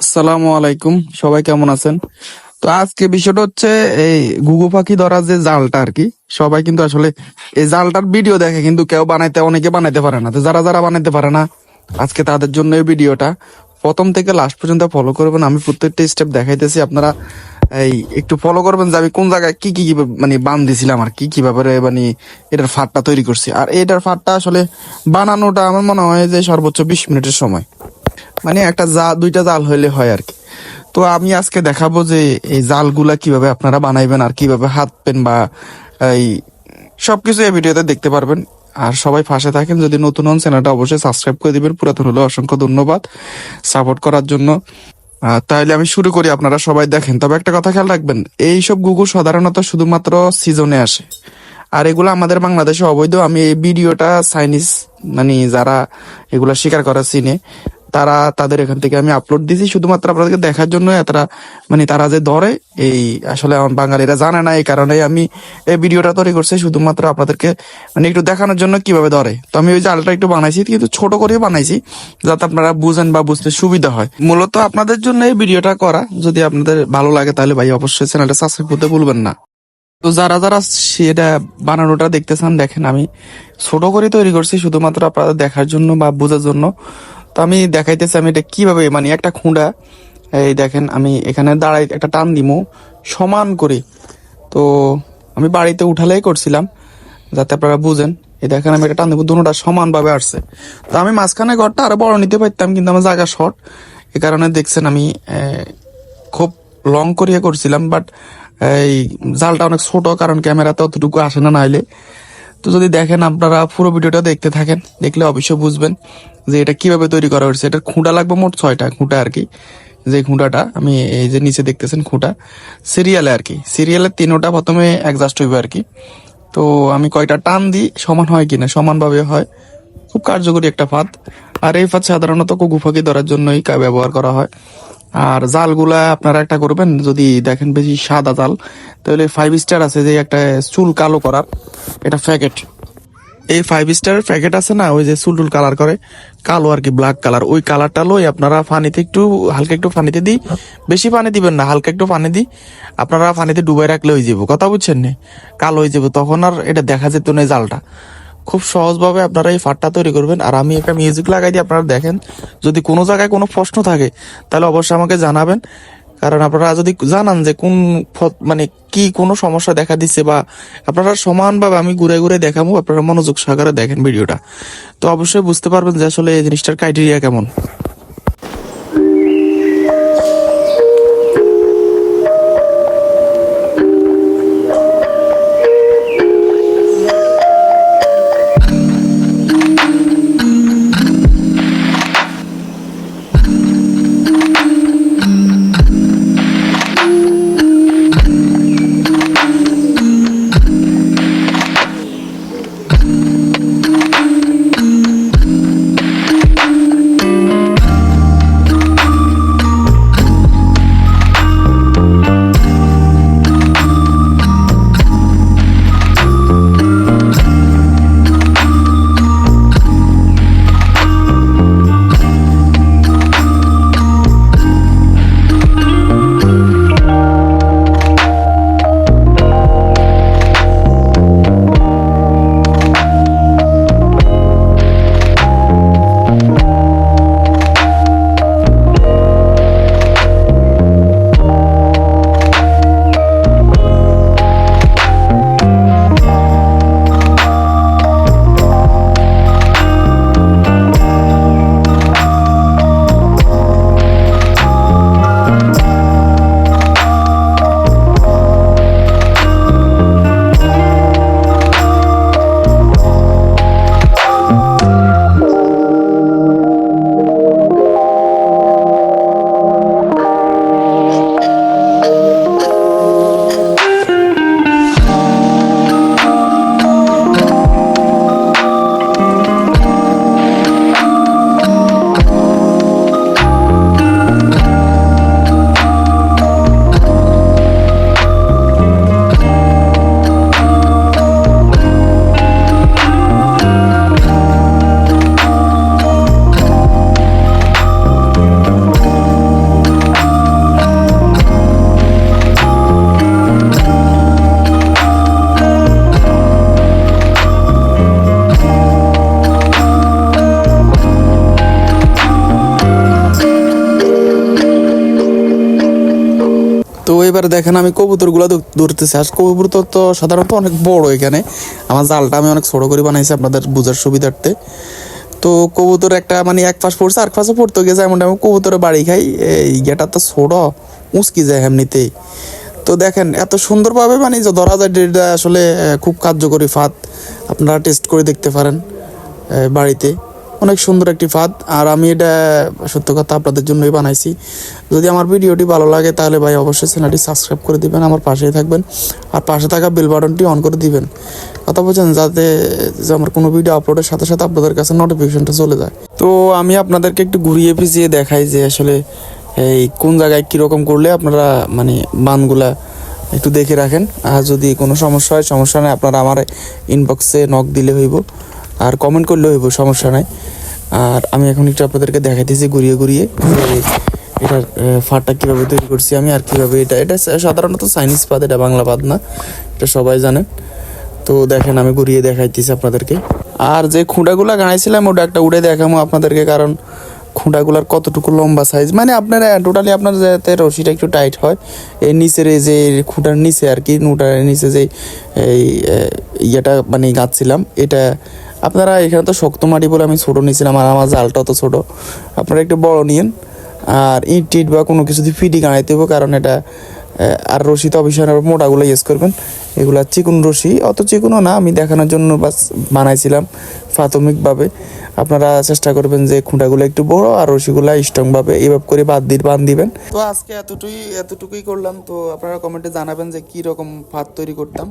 আসসালামু আলাইকুম। সবাই কেমন আছেন? তো আজকে বিষয়টা হচ্ছে এই ঘুঘু পাখি ধরার যে জালটা আর কি, সবাই কিন্তু আসলে এই জালটার ভিডিও দেখে, কিন্তু কেউ বানাইতে, অনেকে বানাইতে পারে না। তো যারা যারা বানাইতে পারে না, আজকে তাদের জন্য এই ভিডিওটা। প্রথম থেকে লাস্ট পর্যন্ত ফলো করবেন, আমি প্রত্যেকটা স্টেপ দেখাইতেছি। আপনারা এই একটু ফলো করবেন যে আমি কোন জায়গায় কি কি মানে বান দিছিলাম আর কি, কীভাবে রে মানে এটার ফাটটা তৈরি করছি। আর এটার ফাটটা আসলে বানানোটা আমার মনে হয় যে সর্বোচ্চ বিশ মিনিটের সময়। মানে একটা জাল দুইটা জাল হইলে হয় আর কি তো আমি আজকে দেখাবো যে এই জালগুলা কীভাবে আপনারা বানাইবেন আর কীভাবে হাত পেন বা এই সবকিছু এই ভিডিওতে দেখতে পারবেন। আর সবাই ফাঁসে থাকেন, যদি নতুন হন চ্যানেলটা অবশ্যই সাবস্ক্রাইব করে দিবেন। পুরাতন হলে অসংখ্য ধন্যবাদ সাপোর্ট করার জন্য। তাহলে আমি শুরু করি, আপনারা সবাই দেখেন। তবে একটা কথা খেয়াল রাখবেন এই সব গুগল সাধারণত শুধুমাত্র সিজনে আসে। আর এগুলো আমাদের বাংলাদেশে অবৈধ। আমি এই ভিডিওটা চাইনিজ মানে যারা এগুলা স্বীকার করা চিনে তারা তাদের এখান থেকে আমি আপলোড দিছি। শুধুমাত্র আপনাদেরকে দেখার জন্য এতটা মানে তারা যে ধরে, এই আসলে আমার বাঙালিরা জানে না, এই কারণে আমি এই ভিডিওটা তৈরি করছি। শুধুমাত্র আপনাদেরকে মানে একটু দেখানোর জন্য কীভাবে ধরে। তো আমি ওই জালটা একটু বানাইছি, কিন্তু ছোট করে বানাইছি, যাতে আপনারা বুঝেন বা বুঝতে সুবিধা হয়। মূলত আপনাদের জন্য এই ভিডিওটা করা। যদি আপনাদের ভালো লাগে তাহলে ভাই, অবশ্যই চ্যানেলটা সাবস্ক্রাইব করতে ভুলবেন না। তো যারা যারা সেটা বানানোটা দেখতে চান, দেখেন আমি ছোট করে তৈরি করছি। শুধুমাত্র আপনাদের দেখার জন্য বা বোঝার জন্য। আমি দেখাইতেছি আমি এটা কীভাবে মানে একটা খুঁড়া, এই দেখেন আমি এখানে দাঁড়াই, একটা টান দিমু, সমান করে। তো আমি বাড়িতে উঠালেই করছিলাম, যাতে আপনারা বুঝেন। এই দেখেন আমি একটা টান দিব দুটোটা সমানভাবে আসছে। তো আমি মাঝখানে ঘরটা আরও বড় নিতে পারতাম, কিন্তু আমার জায়গা শর্ট। এ কারণে দেখছেন আমি খুব লং করিয়ে করছিলাম বাট এই জালটা অনেক ছোট, কারণ ক্যামেরাতে অতটুকু আসে না নাইলে তো যদি দেখেন আপনারা পুরো ভিডিওটা দেখতে থাকেন, দেখলে অবশ্যই বুঝবেন যে এটা কীভাবে তৈরি করা হয়েছে। এটা খুঁটা লাগবে মোট ছয়টা খুঁটা আর কি। যে খুঁটাটা, আমি এই যে নিচে দেখতেছেন খুঁটা, সিরিয়ালে আর কি। সিরিয়ালের তিনোটা প্রথমে অ্যাডজাস্ট হইবে আর কি। তো আমি কয়টা টান দিই, সমান হয় কিনা? সমানভাবে হয়। খুব কার্যকরী একটা ফাঁদ। আর এই ফাঁদ সাধারণত কুকু ফাঁকি ধরার জন্যই ব্যবহার করা হয়। আর জালগুলা আপনারা একটা করবেন, যদি দেখেন বেশি সাদা জাল, তাহলে ফাইভ স্টার আছে যে একটা চুল কালো করার, এটা প্যাকেট এই ফাইভ স্টার প্যাকেট আছে না, ওই যে চুল টুল কালার করে, কালো আর কি ব্ল্যাক কালার ওই কালারটা লই আপনারা পানিতে একটু, হালকা একটু পানিতে দিই। বেশি পানি দিবেন না, হালকা একটু পানি দিই। আপনারা পানিতে ডুবাই রাখলে হয়ে যাব, কথা বুঝছেন নে? কালো হয়ে যাব, তখন আর এটা দেখা যেত না জালটা। খুব সহজভাবে আপনারা এই ফাটটা তৈরি করবেন। আর আমি একটা মিউজিক লাগাই দিয়ে আপনারা দেখেন, যদি কোনো জায়গায় কোনো প্রশ্ন থাকে, তাহলে অবশ্যই আমাকে জানাবেন। কারণ আপনারা যদি জানান যে কোন মানে কি কোনো সমস্যা দেখা দিচ্ছে বা আপনারা সমানভাবে আমি ঘুরে ঘুরে দেখাবো, আপনারা মনোযোগ সহকারে দেখেন ভিডিওটা। তো অবশ্যই বুঝতে পারবেন যে আসলে এই জিনিসটার ক্রাইটেরিয়া কেমন। এবার দেখেন আমি কবুতরগুলো ধর- ধরতেছি। আর কবুতর তো সাধারণত অনেক বড় এখানে। আমার জালটা আমি অনেক ছোট করে বানাইছি আপনাদের বোঝার সুবিধার্থে। তো কবুতর একটা মানে এক পাশ পড়ছে, আর পাশে পড়তে গেছে এমন আমি কবুতরে বাড়ি খাই, এই গেটা তো ছোট উঁচকি যায় এমনিতেই। তো দেখেন, এত সুন্দরভাবে মানে ধরা যায়, এটা আসলে খুব কার্যকরী ফাঁদ। আপনারা টেস্ট করে দেখতে পারেন বাড়িতে। অনেক সুন্দর একটি ফাঁদ। আর আমি এটা সত্য কথা আপনাদের জন্যই বানাইছি। যদি আমার ভিডিওটি ভালো লাগে তাহলে ভাই অবশ্যই চ্যানেলটি সাবস্ক্রাইব করে দিবেন, আমার পাশেই থাকবেন। আর পাশে থাকা বেল বাটনটি অন করে দিবেন। কথা বলছেন যাতে যে আমার কোনো ভিডিও আপলোডের সাথে সাথে আপনাদের কাছে নোটিফিকেশনটা চলে যায়। তো আমি আপনাদেরকে একটু ঘুরিয়ে পিছিয়ে দেখাই যে আসলে এই কোন জায়গায় কীরকম করলে আপনারা মানে বানগুলা একটু দেখে রাখেন। আর যদি কোনো সমস্যা হয়, সমস্যা নেই, আপনারা আমার ইনবক্সে নক দিলে হইব। আর কমেন্ট করলে হইব, সমস্যা নাই। আর আমি এখন একটু আপনাদেরকে দেখাইতেছি ঘুরিয়ে ঘুরিয়ে এটার ফাটটা কীভাবে তৈরি করছি আমি আর কীভাবে এটা। এটা সাধারণত চাইনিজ পাদ এটা বাংলা পাদ না, এটা সবাই জানেন। তো দেখেন, আমি ঘুরিয়ে দেখাইতেছি আপনাদেরকে। আর যে খুঁটাগুলো গাড়াইছিলাম ওটা একটা উড়ে দেখামো আপনাদেরকে, কারণ খুঁটাগুলার কতটুকু লম্বা সাইজ মানে আপনার টোটালি আপনার যাতে রশিটা একটু টাইট হয় এই নিচের এই যে খুঁটার নিচে আর কি নুটার নিচে যে এই ইয়েটা মানে গাঁথছিলাম, এটা আপনারা এখানে তো শক্ত মাটি বলে আমি ছোটো নিয়েছিলাম আর আমার জালটাও তো ছোটো। আপনারা একটু বড় নিন আর ইট টিট বা কোনো কিছু দিয়ে ফিটি গাড়াইতে হবে কারণ এটা আর রশি তো অবশ্যই মোটাগুলো ইউজ করবেন। এগুলো চিকুন রশি, অত চিকুনও না, আমি দেখানোর জন্য বাস বানাইছিলাম প্রাথমিকভাবে। আপনারা চেষ্টা করবেন যে খুঁটাগুলো একটু বড় আর রশিগুলা স্ট্রংভাবে এভাবে করে বাদ দিয়ে বাঁধ দিবেন। তো আজকে এতটুকুই এতটুকুই করলাম। তো আপনারা কমেন্টে জানাবেন যে কি রকম ফাঁদ তৈরি করতাম।